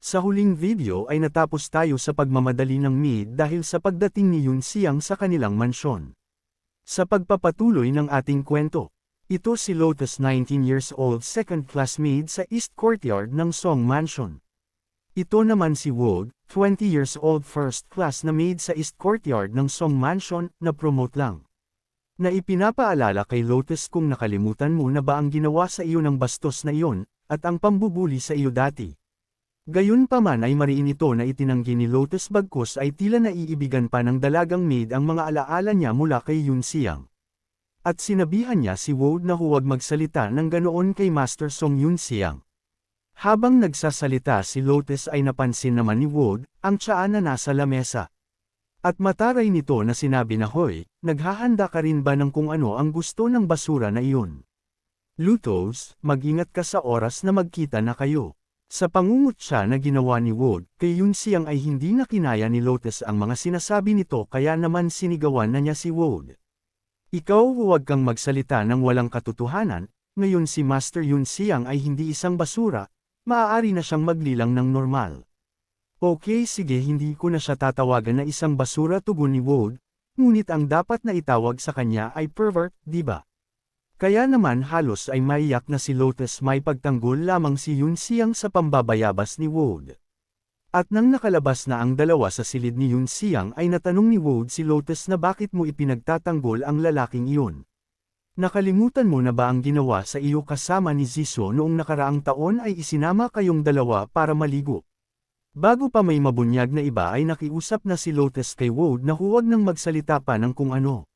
Sa huling video ay natapos tayo sa pagmamadali ng Mid dahil sa pagdating ni Yun Siang sa kanilang mansyon. Sa pagpapatuloy ng ating kwento, ito si Lotus 19 years old second class maid sa East Courtyard ng Song Mansion. Ito naman si Wood, 20 years old first class na maid sa East Courtyard ng Song Mansion na promote lang. Na ipinapaalala kay Lotus kung nakalimutan mo na ba ang ginawa sa iyo ng bastos na iyon, at ang pambubuli sa iyo dati. Gayunpaman ay mariin ito na itinanggi ni Lotus bagkus ay tila naiibigan pa ng dalagang maid ang mga alaala niya mula kay Yun Siang. At sinabihan niya si Wood na huwag magsalita ng ganoon kay Master Song Yun Siang. Habang nagsasalita si Lotus ay napansin naman ni Wood, ang tiyaan na nasa lamesa. At mataray nito na sinabi na hoy, naghahanda ka rin ba ng kung ano ang gusto ng basura na iyon? Lutos, mag-ingat ka sa oras na magkita na kayo. Sa pangungutya na ginawa ni Wood, kay Yun Siang ay hindi na kinaya ni Lotus ang mga sinasabi nito kaya naman sinigawan na niya si Wood. Ikaw huwag kang magsalita ng walang katotohanan, ngayon si Master Yun Siang ay hindi isang basura, maaari na siyang maglilang ng normal. Okay sige hindi ko na siya tatawagan na isang basura tugon ni Wood, ngunit ang dapat na itawag sa kanya ay pervert, di ba? Kaya naman halos ay maiyak na si Lotus may pagtanggol lamang si Yun Siang sa pambabayabas ni Wood. At nang nakalabas na ang dalawa sa silid ni Yun Siang ay natanong ni Wood si Lotus na bakit mo ipinagtatanggol ang lalaking iyon. Nakalimutan mo na ba ang ginawa sa iyo kasama ni Ziso noong nakaraang taon ay isinama kayong dalawa para maligo? Bago pa may mabunyag na iba ay nakiusap na si Lotus kay Wood na huwag nang magsalita pa ng kung ano.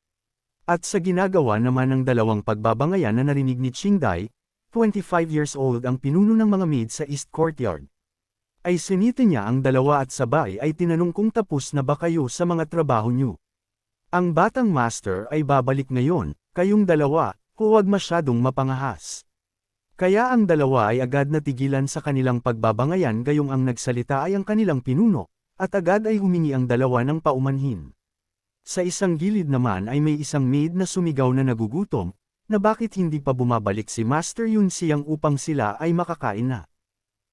At sa ginagawa naman ng dalawang pagbabangayan na narinig ni Qingdai, 25 years old ang pinuno ng mga maid sa East Courtyard. Ay sinite niya ang dalawa at sabay ay tinanong kung tapos na ba kayo sa mga trabaho niyo. Ang batang master ay babalik ngayon, kayong dalawa, huwag masyadong mapangahas. Kaya ang dalawa ay agad natigilan sa kanilang pagbabangayan gayong ang nagsalita ay ang kanilang pinuno, at agad ay humingi ang dalawa ng paumanhin. Sa isang gilid naman ay may isang maid na sumigaw na nagugutom, na bakit hindi pa bumabalik si Master Yun Siang upang sila ay makakain na.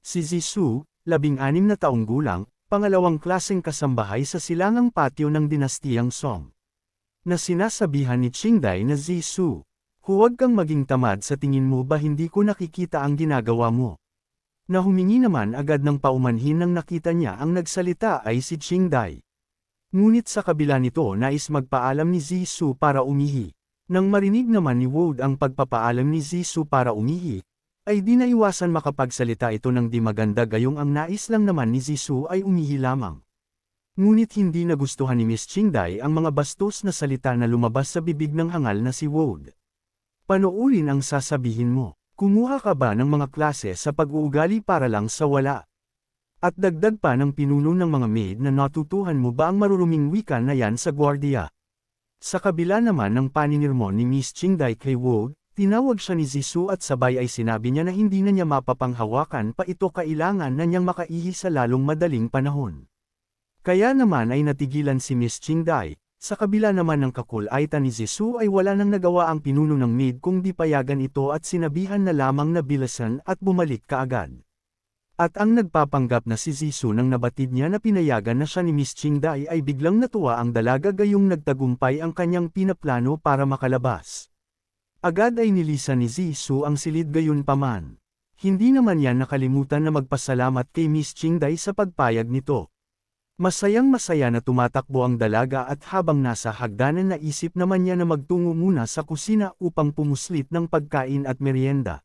Si Zisu, labing anim na taong gulang, pangalawang klaseng kasambahay sa silangang patio ng dinastiyang Song. Na sinasabihan ni Qingdai na Zisu, huwag kang maging tamad sa tingin mo ba hindi ko nakikita ang ginagawa mo. Na humingi naman agad ng paumanhin nang nakita niya ang nagsalita ay si Qingdai. Ngunit sa kabila nito nais magpaalam ni Zisu para umihi. Nang marinig naman ni Wood ang pagpapaalam ni Zisu para umihi, ay di naiwasan makapagsalita ito ng di maganda gayong ang nais lang naman ni Zisu ay umihi lamang. Ngunit hindi nagustuhan ni Miss Qingdai ang mga bastos na salita na lumabas sa bibig ng hangal na si Wood. Panoorin ang sasabihin mo, kumuha ka ba ng mga klase sa pag-uugali para lang sa wala? At dagdag pa ng pinuno ng mga maid na natutuhan mo ba ang maruruming wika na yan sa gwardiya. Sa kabila naman ng paninirmon ni Miss Qingdai kay Wood, tinawag siya ni Zisu at sabay ay sinabi niya na hindi na niya mapapanghawakan pa ito kailangan na niyang makaihi sa lalong madaling panahon. Kaya naman ay natigilan si Miss Qingdai, sa kabila naman ng kakulaitan ni Zisu ay wala nang nagawa ang pinuno ng maid kung di payagan ito at sinabihan na lamang na bilasan at bumalik kaagad. At ang nagpapanggap na si Zisu nang nabatid niya na pinayagan na siya ni Miss Qingdai ay biglang natuwa ang dalaga gayong nagtagumpay ang kanyang pinaplano para makalabas. Agad ay nilisan ni Zisu ang silid gayon paman. Hindi naman yan nakalimutan na magpasalamat kay Miss Qingdai sa pagpayag nito. Masayang masaya na tumatakbo ang dalaga at habang nasa hagdanan naisip naman niya na magtungo muna sa kusina upang pumuslit ng pagkain at merienda.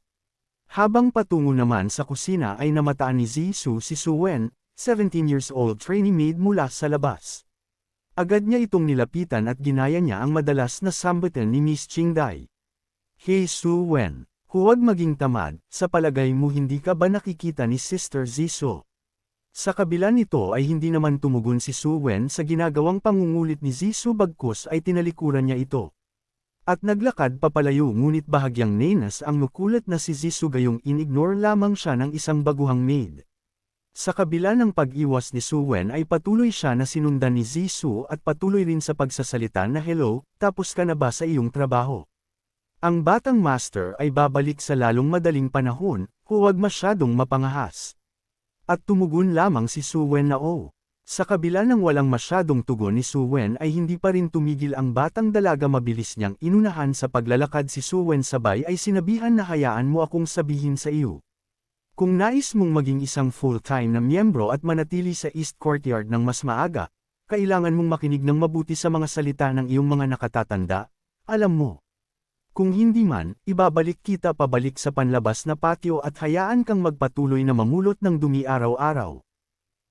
Habang patungo naman sa kusina ay namataan ni Zisu si Suwen, 17 years old trainee maid mula sa labas. Agad niya itong nilapitan at ginaya niya ang madalas na sambutan ni Miss Qingdai. Hey Suwen, huwag maging tamad, sa palagay mo hindi ka ba nakikita ni Sister Zisu? Sa kabila nito ay hindi naman tumugon si Suwen sa ginagawang pangungulit ni Zisu bagkus ay tinalikuran niya ito. At naglakad papalayo ngunit bahagyang nenas ang mukulat na si Zisu gayong inignore lamang siya ng isang baguhang maid. Sa kabila ng pag-iwas ni Suwen ay patuloy siya na sinundan ni Zisu at patuloy rin sa pagsasalita na hello, tapos ka na ba sa iyong trabaho? Ang batang master ay babalik sa lalong madaling panahon, huwag masyadong mapangahas. At tumugon lamang si Suwen na oo. Sa kabila ng walang masyadong tugon ni Suwen ay hindi pa rin tumigil ang batang dalaga mabilis niyang inunahan sa paglalakad si Suwen sabay ay sinabihan na hayaan mo akong sabihin sa iyo. Kung nais mong maging isang full-time na miyembro at manatili sa East Courtyard ng mas maaga, kailangan mong makinig ng mabuti sa mga salita ng iyong mga nakatatanda, alam mo. Kung hindi man, ibabalik kita pabalik sa panlabas na patio at hayaan kang magpatuloy na mamulot ng dumi araw-araw.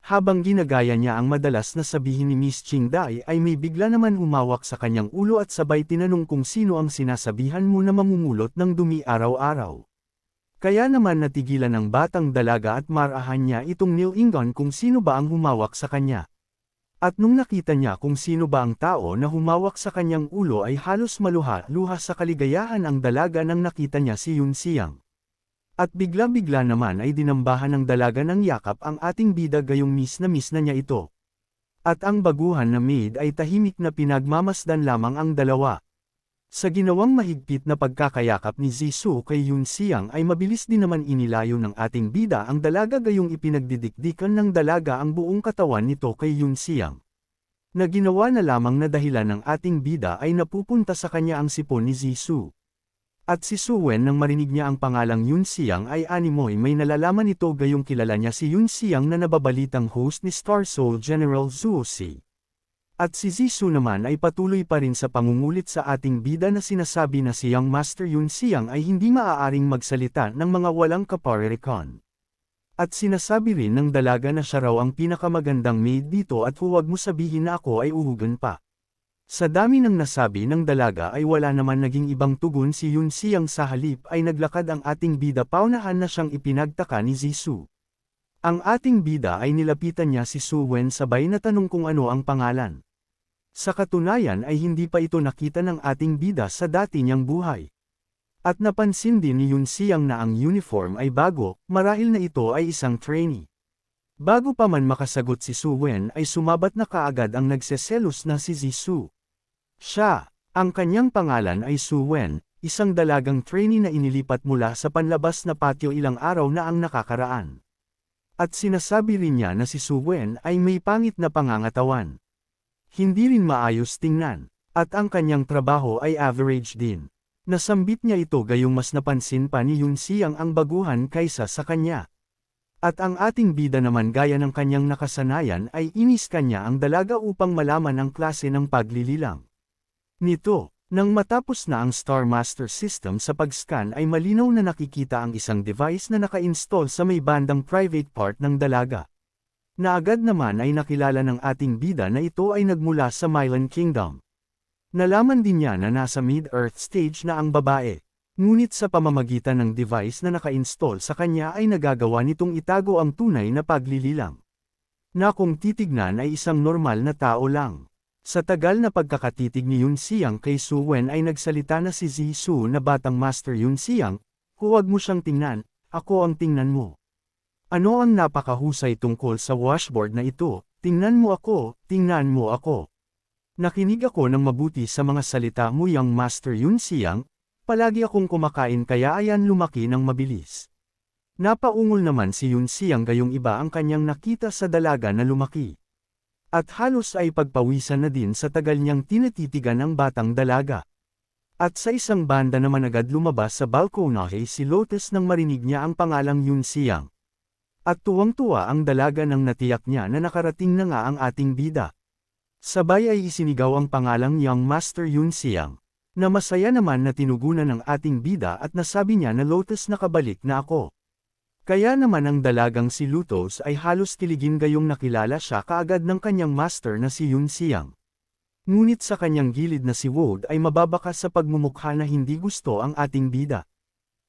Habang ginagaya niya ang madalas na sabihin ni Miss Ching Dai ay may bigla naman humawak sa kanyang ulo at sabay tinanong kung sino ang sinasabihan mo na mamumulot ng dumi araw-araw. Kaya naman natigilan ng batang dalaga at marahan niya itong Neil Ingon kung sino ba ang humawak sa kanya. At nung nakita niya kung sino ba ang tao na humawak sa kanyang ulo ay halos maluha-luha sa kaligayahan ang dalaga nang nakita niya si Yun Siang. At bigla-bigla naman ay dinambahan ng dalaga ng yakap ang ating bida gayong miss na miss na niya ito. At ang baguhan na maid ay tahimik na pinagmamasdan lamang ang dalawa. Sa ginawang mahigpit na pagkakayakap ni Zisu kay Yun Siang ay mabilis din naman inilayo ng ating bida ang dalaga gayong ipinagdidikdikan ng dalaga ang buong katawan nito kay Yun Siang. Na ginawa na lamang na dahilan ng ating bida ay napupunta sa kanya ang sipon ni Zisu. At si Suwen nang marinig niya ang pangalang Yun Siang ay animoy may nalalaman ito gayong kilala niya si Yun Siang na nababalitang host ni Star Soul General Zhuo Si. At si Zisu naman ay patuloy pa rin sa pangungulit sa ating bida na sinasabi na si Young Master Yun Siang ay hindi maaaring magsalita ng mga walang kaparerikon. At sinasabi rin ng dalaga na siya raw ang pinakamagandang maid dito at huwag mo sabihin na ako ay uhugan pa. Sa dami ng nasabi ng dalaga ay wala naman naging ibang tugon si Yun Siyang sa halip ay naglakad ang ating bida paunahan na siyang ipinagtaka ni Zisu. Ang ating bida ay nilapitan niya si Su Wen sabay na tanong kung ano ang pangalan. Sa katunayan ay hindi pa ito nakita ng ating bida sa dati niyang buhay. At napansin din ni Yun Siyang na ang uniform ay bago, marahil na ito ay isang trainee. Bago pa man makasagot si Su Wen ay sumabat na kaagad ang nagseselos na si Zisu. Siya, ang kanyang pangalan ay Su Wen, isang dalagang trainee na inilipat mula sa panlabas na patio ilang araw na ang nakakaraan. At sinasabi rin niya na si Su Wen ay may pangit na pangangatawan. Hindi rin maayos tingnan, at ang kanyang trabaho ay average din. Nasambit niya ito gayong mas napansin pa ni Yun Siang ang baguhan kaysa sa kanya. At ang ating bida naman gaya ng kanyang nakasanayan ay inis kanya ang dalaga upang malaman ang klase ng paglililang. Nito, nang matapos na ang Star Master System sa pag-scan ay malinaw na nakikita ang isang device na naka-install sa may bandang private part ng dalaga. Na agad naman ay nakilala ng ating bida na ito ay nagmula sa Mylan Kingdom. Nalaman din niya na nasa mid-earth stage na ang babae. Ngunit sa pamamagitan ng device na naka-install sa kanya ay nagagawa nitong itago ang tunay na paglililang. Na kung titignan ay isang normal na tao lang. Sa tagal na pagkakatitig ni Yun Siang kay Su Wen ay nagsalita na si Zisu na batang Master Yun Siang, huwag mo siyang tingnan, ako ang tingnan mo. Ano ang napakahusay tungkol sa washboard na ito, tingnan mo ako, tingnan mo ako. Nakinig ako ng mabuti sa mga salita mo yang Master Yun Siang, palagi akong kumakain kaya ayan lumaki ng mabilis. Napaungol naman si Yun Siang gayong iba ang kanyang nakita sa dalaga na lumaki. At halos ay pagpawisan na din sa tagal niyang tinatitigan ang batang dalaga. At sa isang banda naman agad lumabas sa balkonahe si Lotus nang marinig niya ang pangalang Yun Siang. At tuwang-tuwa ang dalaga nang natiyak niya na nakarating na nga ang ating bida. Sabay ay isinigaw ang pangalang Young Master Yun Siang. Na masaya naman na tinugunan ng ating bida at nasabi niya na Lotus nakabalik na ako. Kaya naman ang dalagang si Lutos ay halos kiligin gayong nakilala siya kaagad ng kanyang master na si Yun Siang. Ngunit sa kanyang gilid na si Wood ay mababakas sa pagmumukha na hindi gusto ang ating bida.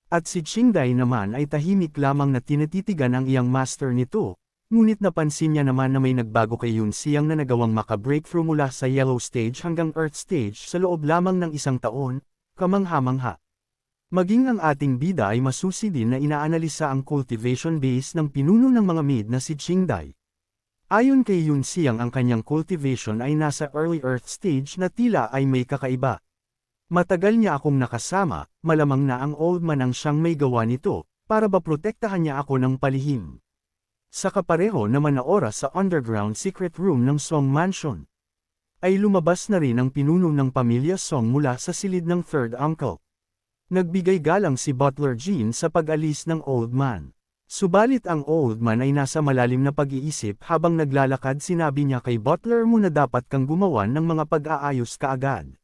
At si Qingdai naman ay tahimik lamang na tinatitigan ang iyang master nito, ngunit napansin niya naman na may nagbago kay Yun Siang na nagawang makabreakthrough mula sa Yellow Stage hanggang Earth Stage sa loob lamang ng isang taon, kamangha-mangha. Maging ang ating bida ay masusi din na inaanalisa ang cultivation base ng pinuno ng mga mid na si Qingdai. Ayon kay Yun Siang ang kanyang cultivation ay nasa early earth stage na tila ay may kakaiba. Matagal niya akong nakasama, malamang na ang old man ang siyang may gawa nito, para ba protektahan niya ako ng palihim. Sa kapareho naman na oras sa underground secret room ng Song Mansion. Ay lumabas na rin ang pinuno ng pamilya Song mula sa silid ng third uncle. Nagbigay galang si Butler Jean sa pag-alis ng old man. Subalit ang old man ay nasa malalim na pag-iisip habang naglalakad sinabi niya kay Butler mo na dapat kang gumawa ng mga pag-aayos kaagad.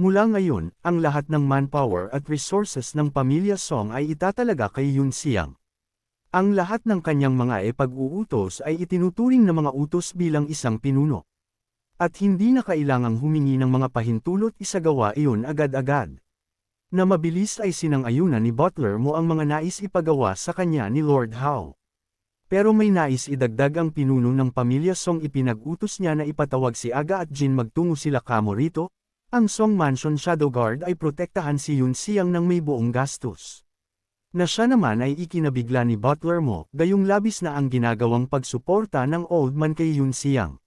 Mula ngayon, ang lahat ng manpower at resources ng pamilya Song ay itatalaga kay Yun Siang. Ang lahat ng kanyang mga epag-uutos ay itinuturing na mga utos bilang isang pinuno. At hindi na kailangang humingi ng mga pahintulot isagawa iyon agad-agad. Na mabilis ay sinang-ayunan ni Butler mo ang mga nais ipagawa sa kanya ni Lord Howe. Pero may nais idagdag ang pinuno ng pamilya Song ipinag-utos niya na ipatawag si Aga at Jin magtungo sila kamo rito, ang Song Mansion Shadow Guard ay protektahan si Yun Siang ng may buong gastos. Na siya naman ay ikinabigla ni Butler mo, gayong labis na ang ginagawang pagsuporta ng old man kay Yun Siang.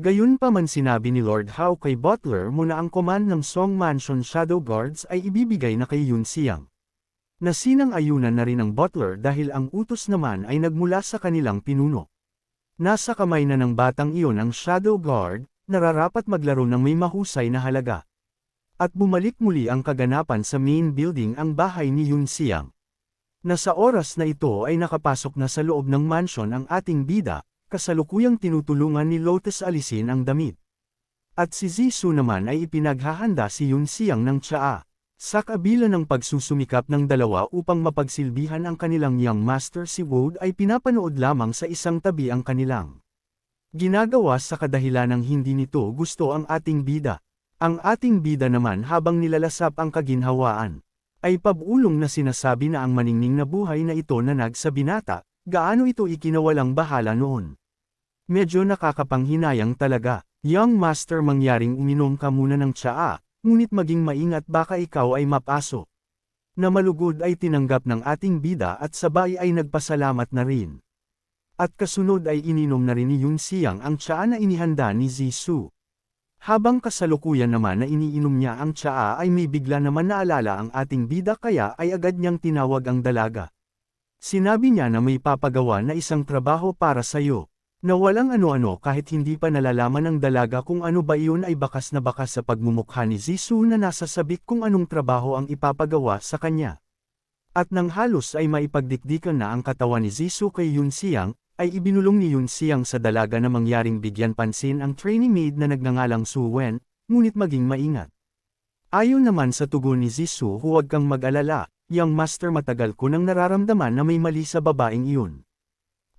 Gayon pa man sinabi ni Lord Howe kay Butler mo na ang command ng Song Mansion Shadow Guards ay ibibigay na kay Yun Siang. Nasinang ayunan na rin ang Butler dahil ang utos naman ay nagmula sa kanilang pinuno. Nasa kamay na ng batang iyon ang Shadow Guard, nararapat maglaro ng may mahusay na halaga. At bumalik muli ang kaganapan sa main building ang bahay ni Yun Siang. Na sa oras na ito ay nakapasok na sa loob ng mansion ang ating bida, kasalukuyang tinutulungan ni Lotus alisin ang damit. At si Zisu naman ay ipinaghahanda si Yun Siang ng tsaa. Sa kabila ng pagsusumikap ng dalawa upang mapagsilbihan ang kanilang young master si Woad ay pinapanood lamang sa isang tabi ang kanilang. Ginagawa sa kadahilan ng hindi nito gusto ang ating bida. Ang ating bida naman habang nilalasap ang kaginhawaan, ay pabulong na sinasabi na ang maningning na buhay na ito na nagsa binata, gaano ito ikinawalang bahala noon. Medyo nakakapanghinayang talaga. Young master mangyaring uminom ka muna ng tsaa, ngunit maging maingat baka ikaw ay mapaso. Na malugod ay tinanggap ng ating bida at sabay ay nagpasalamat na rin. At kasunod ay ininom na rin ni Yun Siang ang tsaa na inihanda ni Zisu. Habang kasalukuyan naman na iniinom niya ang tsaa ay may bigla naman naalala ang ating bida kaya ay agad niyang tinawag ang dalaga. Sinabi niya na may papagawa na isang trabaho para sayo. Na walang ano-ano kahit hindi pa nalalaman ng dalaga kung ano ba iyon ay bakas na bakas sa pagmumukha ni Zisu na nasasabik kung anong trabaho ang ipapagawa sa kanya. At nang halos ay maipagdikdikan na ang katawan ni Zisu kay Yun Siang, ay ibinulong ni Yun Siang sa dalaga na mangyaring bigyan pansin ang training maid na nagngangalang Su Wen, ngunit maging maingat. Ayon naman sa tugon ni Zisu huwag kang mag-alala, young master matagal ko nang nararamdaman na may mali sa babaeng iyon.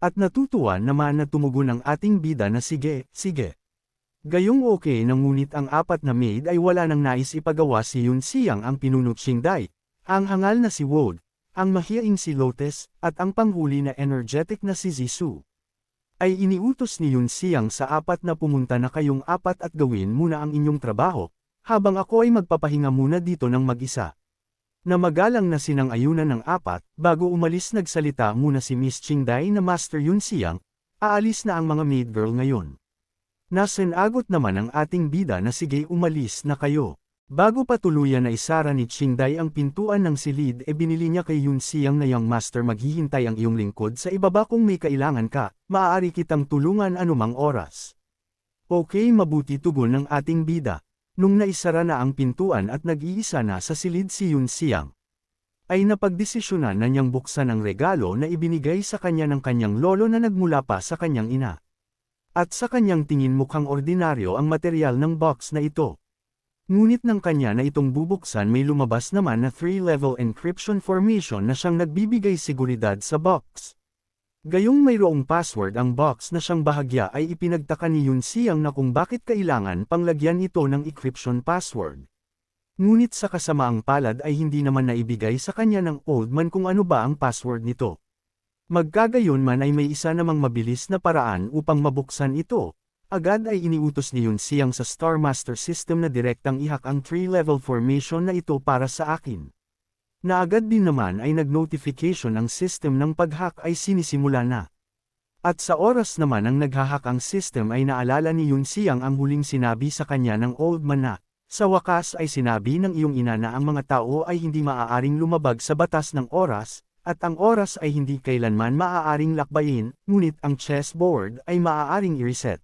At natutuwa naman na tumugon ang ating bida na sige, sige. Gayong okay na ngunit ang apat na maid ay wala nang nais ipagawa si Yun Siang ang pinunot Dai, ang hangal na si Wood, ang mahiyaing si Lotus, at ang panghuli na energetic na si Zisu. Ay iniutos ni Yun Siang sa apat na pumunta na kayong apat at gawin muna ang inyong trabaho, habang ako ay magpapahinga muna dito ng mag-isa. Na magalang na sinang-ayunan ng apat, bago umalis nagsalita muna si Miss Qingdai na Master Yun Siang, aalis na ang mga maid girl ngayon. Nasinagot naman ang ating bida na sige umalis na kayo. Bago pa tuluyan na isara ni Qingdai ang pintuan ng silid e binili niya kay Yun Siang na young master maghihintay ang iyong lingkod sa ibaba kung may kailangan ka, maaari kitang tulungan anumang oras. Okay mabuti tugon ng ating bida. Nung naisara na ang pintuan at nag-iisa na sa silid si Yun Siang, ay napagdesisyonan na niyang buksan ang regalo na ibinigay sa kanya ng kanyang lolo na nagmula pa sa kanyang ina. At sa kanyang tingin mukhang ordinaryo ang material ng box na ito. Ngunit ng kanya na itong bubuksan may lumabas naman na 3-level encryption formation na siyang nagbibigay seguridad sa box. Gayong mayroong password ang box na siyang bahagya ay ipinagtaka ni Yun Siang na kung bakit kailangan panglagyan ito ng encryption password. Ngunit sa kasamaang palad ay hindi naman naibigay sa kanya ng old man kung ano ba ang password nito. Magkagayon man ay may isa namang mabilis na paraan upang mabuksan ito. Agad ay iniutos ni Yun Siang sa Star Master System na direktang ihak ang 3-level formation na ito para sa akin na agad din naman ay nag-notification ang system ng pag-hack ay sinisimula na. At sa oras naman ang naghahack ang system ay naalala ni Yun Siang ang huling sinabi sa kanya ng old man na, sa wakas ay sinabi ng iyong ina na ang mga tao ay hindi maaaring lumabag sa batas ng oras, at ang oras ay hindi kailanman maaaring lakbayin, ngunit ang chessboard ay maaaring i-reset.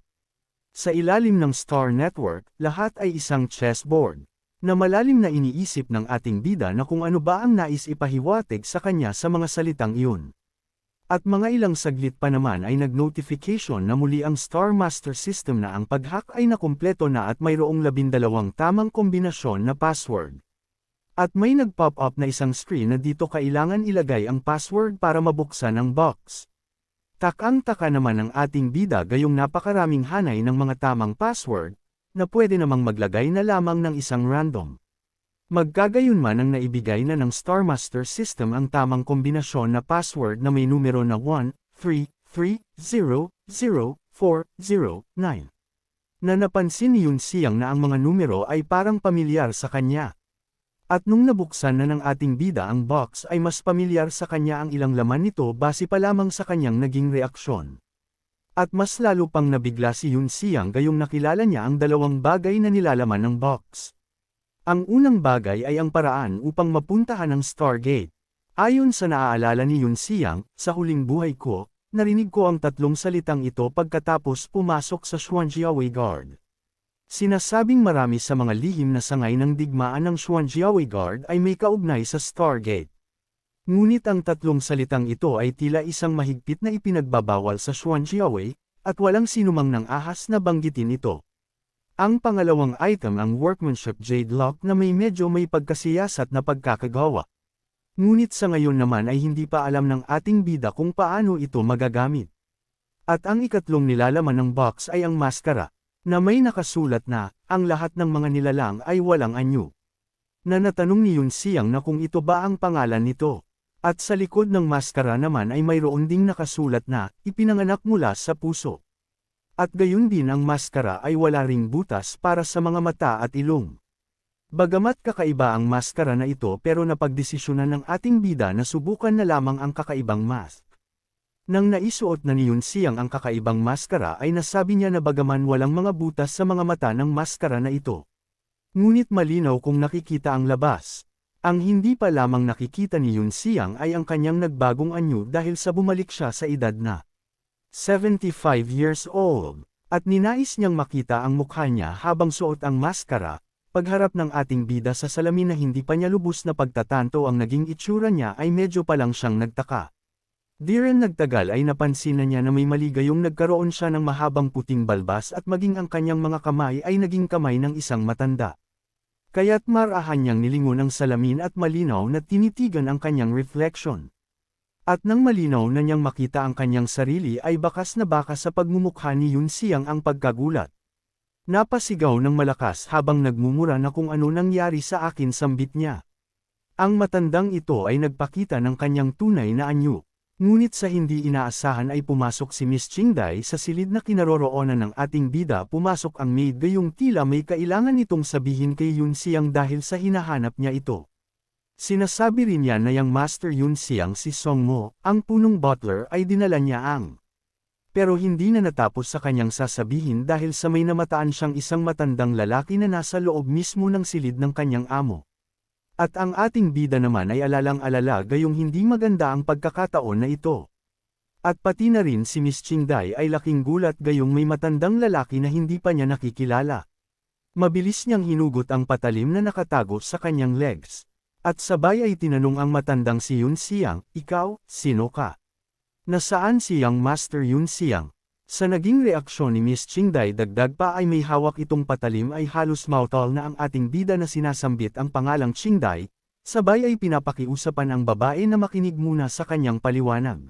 Sa ilalim ng Star Network, lahat ay isang chessboard, na malalim na iniisip ng ating bida na kung ano ba ang nais ipahiwatig sa kanya sa mga salitang iyon. At mga ilang saglit pa naman ay nag-notification na muli ang Star Master System na ang pag-hack ay nakumpleto na at mayroong labindalawang tamang kombinasyon na password. At may nag-pop up na isang screen na dito kailangan ilagay ang password para mabuksan ang box. Takang-taka naman ang ating bida gayong napakaraming hanay ng mga tamang password, na pwede namang maglagay na lamang ng isang random. Magkagayon man ang naibigay na ng Star Master System ang tamang kombinasyon na password na may numero na 1, 3, 3, 0, 0, 4, 0, 9. Na napansin ni Yun Siyang na ang mga numero ay parang pamilyar sa kanya. At nung nabuksan na ng ating bida ang box ay mas pamilyar sa kanya ang ilang laman nito base pa lamang sa kanyang naging reaksyon. At mas lalo pang nabigla si Yun Siyang gayong nakilala niya ang dalawang bagay na nilalaman ng box. Ang unang bagay ay ang paraan upang mapuntahan ang Stargate. Ayon sa naaalala ni Yun Siyang, sa huling buhay ko, narinig ko ang tatlong salitang ito pagkatapos pumasok sa Xuanjiaowei Guard. Sinasabing marami sa mga lihim na sangay ng digmaan ng Xuanjiaowei Guard ay may kaugnay sa Stargate. Ngunit ang tatlong salitang ito ay tila isang mahigpit na ipinagbabawal sa Xuanjiaowei, at walang sinumang nang ahas na banggitin ito. Ang pangalawang item ang workmanship jade lock na may medyo may pagkasiyasat na pagkakagawa. Ngunit sa ngayon naman ay hindi pa alam ng ating bida kung paano ito magagamit. At ang ikatlong nilalaman ng box ay ang maskara, na may nakasulat na, ang lahat ng mga nilalang ay walang anyo. Na natanong ni Yun Siyang na kung ito ba ang pangalan nito. At sa likod ng maskara naman ay mayroon ding nakasulat na, ipinanganak mula sa puso. At gayon din ang maskara ay wala ring butas para sa mga mata at ilong. Bagamat kakaiba ang maskara na ito pero napagdesisyonan ng ating bida na subukan na lamang ang kakaibang mask. Nang naisuot na ni Yun Siyang ang kakaibang maskara ay nasabi niya na bagaman walang mga butas sa mga mata ng maskara na ito. Ngunit malinaw kung nakikita ang labas. Ang hindi pa lamang nakikita ni Yun Siyang ay ang kanyang nagbagong anyo dahil sa bumalik siya sa edad na 75 years old, at ninais niyang makita ang mukha niya habang suot ang maskara, pagharap ng ating bida sa salamin na hindi pa niya lubos na pagtatanto ang naging itsura niya ay medyo pa lang siyang nagtaka. Di rin nagtagal ay napansin na niya na may mali gayong nagkaroon siya ng mahabang puting balbas at maging ang kanyang mga kamay ay naging kamay ng isang matanda. Kaya't marahan niyang nilingon ang salamin at malinaw na tinitigan ang kanyang reflection. At nang malinaw na niyang makita ang kanyang sarili ay bakas na bakas sa pagmumukha ni Yun Siyang ang pagkagulat. Napasigaw ng malakas habang nagmumura na kung ano nangyari sa akin sambit niya. Ang matandang ito ay nagpakita ng kanyang tunay na anyo. Ngunit sa hindi inaasahan ay pumasok si Miss Chingday sa silid na kinaroroonan ng ating bida pumasok ang maid gayong tila may kailangan itong sabihin kay Yun Siyang dahil sa hinahanap niya ito. Sinasabi rin niya na yung Master Yun Siyang si Song Mo, ang punong butler ay dinala niya ang. Pero hindi na natapos sa kanyang sasabihin dahil sa may namataan siyang isang matandang lalaki na nasa loob mismo ng silid ng kanyang amo. At ang ating bida naman ay alalang-alala gayong hindi maganda ang pagkakataon na ito. At pati na rin si Miss Chingday ay laking gulat gayong may matandang lalaki na hindi pa niya nakikilala. Mabilis niyang hinugot ang patalim na nakatago sa kanyang legs. At sabay ay tinanong ang matandang si Yun Siyang, ikaw, sino ka? Nasaan si Yang Master Yun Siyang? Sa naging reaksyon ni Miss Chingday dagdag pa ay may hawak itong patalim ay halos mautol na ang ating bida na sinasambit ang pangalang Chingday, sabay ay pinapakiusapan ang babae na makinig muna sa kanyang paliwanag.